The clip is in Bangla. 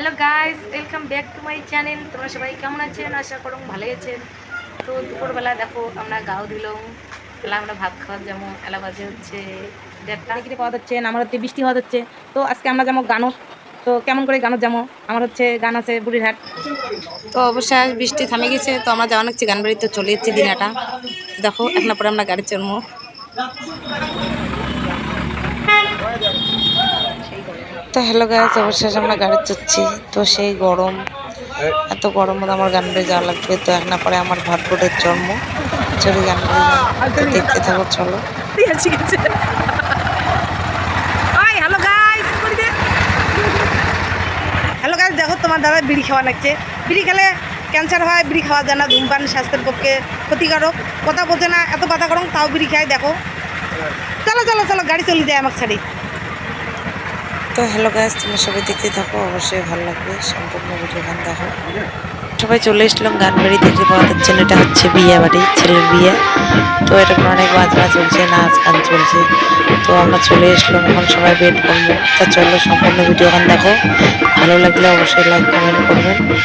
Hello guys welcome back to my channel তোমরা সবাই কেমন আছেন? আশা করুন ভালো আছেন। তো দুপুরবেলা দেখো আমরা গাও দিলাম। তাহলে আমরা ভাত খাওয়ার যেমন এলা বাজে হচ্ছে দেড়টা। দেখতে পাওয়া যাচ্ছে আমার হচ্ছে বৃষ্টি হওয়া যাচ্ছে। তো আজকে আমরা যাব গানত তো কেমন করে গানত যাব? আমার হচ্ছে গান আছে বুড়িরহাট। তো অবশ্যই বৃষ্টি থামে গেছে তো আমরা যাওয়া হচ্ছে গান বাড়িতে চলে যাচ্ছি দিনাটা দেখো এখন পরে আমরা গাড়ি চড়বো। তো হ্যালো গাছ অবশেষ আমরা গাড়ি চড়ছি তো সেই গরম, এত গরম মধ্যে আমার গান বাড়ি যাওয়া লাগবে। তো এখন পরে আমার ভাটবোটের জন্ম। চড়ি গান দেখতে থাকো, চলো। ঠিক আছে হ্যালো গাইস দেখো তোমার দাদা বিড়ি খাওয়া লাগছে। বিড়ি খেলে ক্যান্সার হয়, বিড়ি খাওয়া যায় না, ধূমপান স্বাস্থ্যের পক্ষে ক্ষতিকারক। কথা বোঝে না, এত কথা গরম, তাও বিড়ি খায়, দেখো। চলো চলো চলো, গাড়ি চলে যায় আমার ছাড়ি। তো হ্যালো গাইস তুমি সবাই দেখতে থাকো, অবশ্যই ভালো লাগবে, সম্পূর্ণ ভিডিও গান দেখো। সবাই চলে এসলাম গান বাড়ি দেখতে পাওয়া যাচ্ছে এটা হচ্ছে বিয়ে বাড়ি ছেলের বিয়ে। তো এটা অনেক বাজনা চলছে, নাচ গান চলছে। তো আমরা চলে এসলাম এখন সবাই ওয়েট করব। তা চলো, সম্পূর্ণ ভিডিও গান দেখো। ভালো লাগলে অবশ্যই লাইক কমেন্ট করবেন। ইস